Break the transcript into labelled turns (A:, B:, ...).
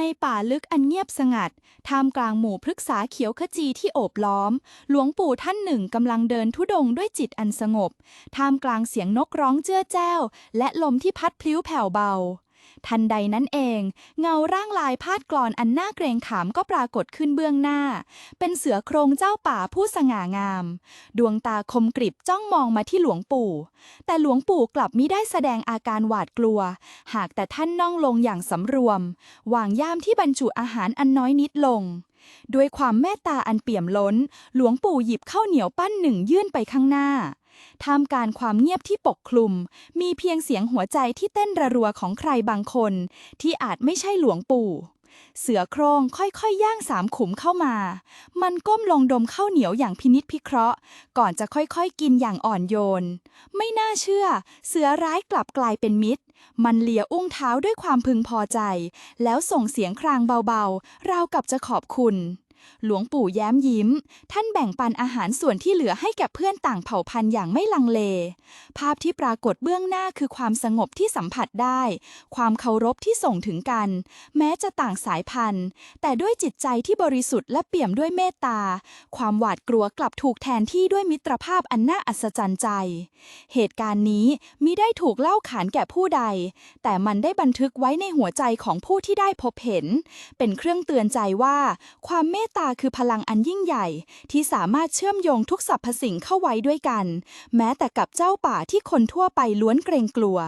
A: ในป่าลึกอันเงียบสงัด ท่ามกลางหมู่พฤกษาเขียวขจีที่โอบล้อม หลวงปู่ท่านหนึ่งกำลังเดินทุดงด้วยจิตอันสงบ ท่ามกลางเสียงนกร้องเจ้อแจ้ว และลมที่พัดพลิ้วแผ่วเบา ทันใดนั้นเอง เงาร่างลายพาดกรอนอันน่าเกรงขามก็ปรากฏขึ้นเบื้องหน้า เป็นเสือโครงเจ้าป่าผู้สง่างาม ดวงตาคมกริบจ้องมองมาที่หลวงปู่ แต่หลวงปู่กลับมิได้แสดงอาการหวาดกลัว หากแต่ท่านนั่งลงอย่างสำรวม วางย่ามที่บรรจุอาหารอันน้อยนิดลงด้วยความเมตตาอันเปี่ยมล้น หลวงปู่หยิบข้าวเหนียวปั้นหนึ่งยื่นไปข้างหน้า ท่ามกลารความเงียบที่ปกคลุม มีเพียงเสียงหัวใจที่เต้นระรัวของใครบางคน ที่อาจไม่ใช่หลวงปู่ เสือโครงค่อยๆย่างสามขุมเข้ามา มันก้มลงดมข้าวเหนียวอย่างพินิษพิเคราะห์ ก่อนจะค่อยๆกินอย่างอ่อนโยน ไม่น่าเชื่อ เสือร้ายกลับกลายเป็นมิตร มันเลียอุ้งเท้าด้วยความพึงพอใจ แล้วส่งเสียงครางเบาๆ ราวกับจะขอบคุณ หลวงปู่แย้มยิ้ม ท่านแบ่งปันอาหารส่วนที่เหลือให้แก่เพื่อนต่างเผ่าพันธุ์อย่างไม่ลังเล ภาพที่ปรากฏเบื้องหน้าคือความสงบที่สัมผัสได้ ความเคารพที่ส่งถึงกัน แม้จะต่างสายพันธุ์ แต่ด้วยจิตใจที่บริสุทธิ์และเปี่ยมด้วยเมตตา ความหวาดกลัวกลับถูกแทนที่ด้วยมิตรภาพอันน่าอัศจรรย์ใจ เหตุการณ์นี้มิได้ถูกเล่าขานแก่ผู้ใด แต่มันได้บันทึกไว้ในหัวใจของผู้ที่ได้พบเห็น เป็นเครื่องเตือนใจว่า ความเมตตาคือพลังอันยิ่งใหญ่ ที่สามารถเชื่อมโยงทุกสรรพสิ่งเข้าไว้ด้วยกัน แม้แต่กับเจ้าป่าที่คนทั่วไปล้วนเกรงกลัว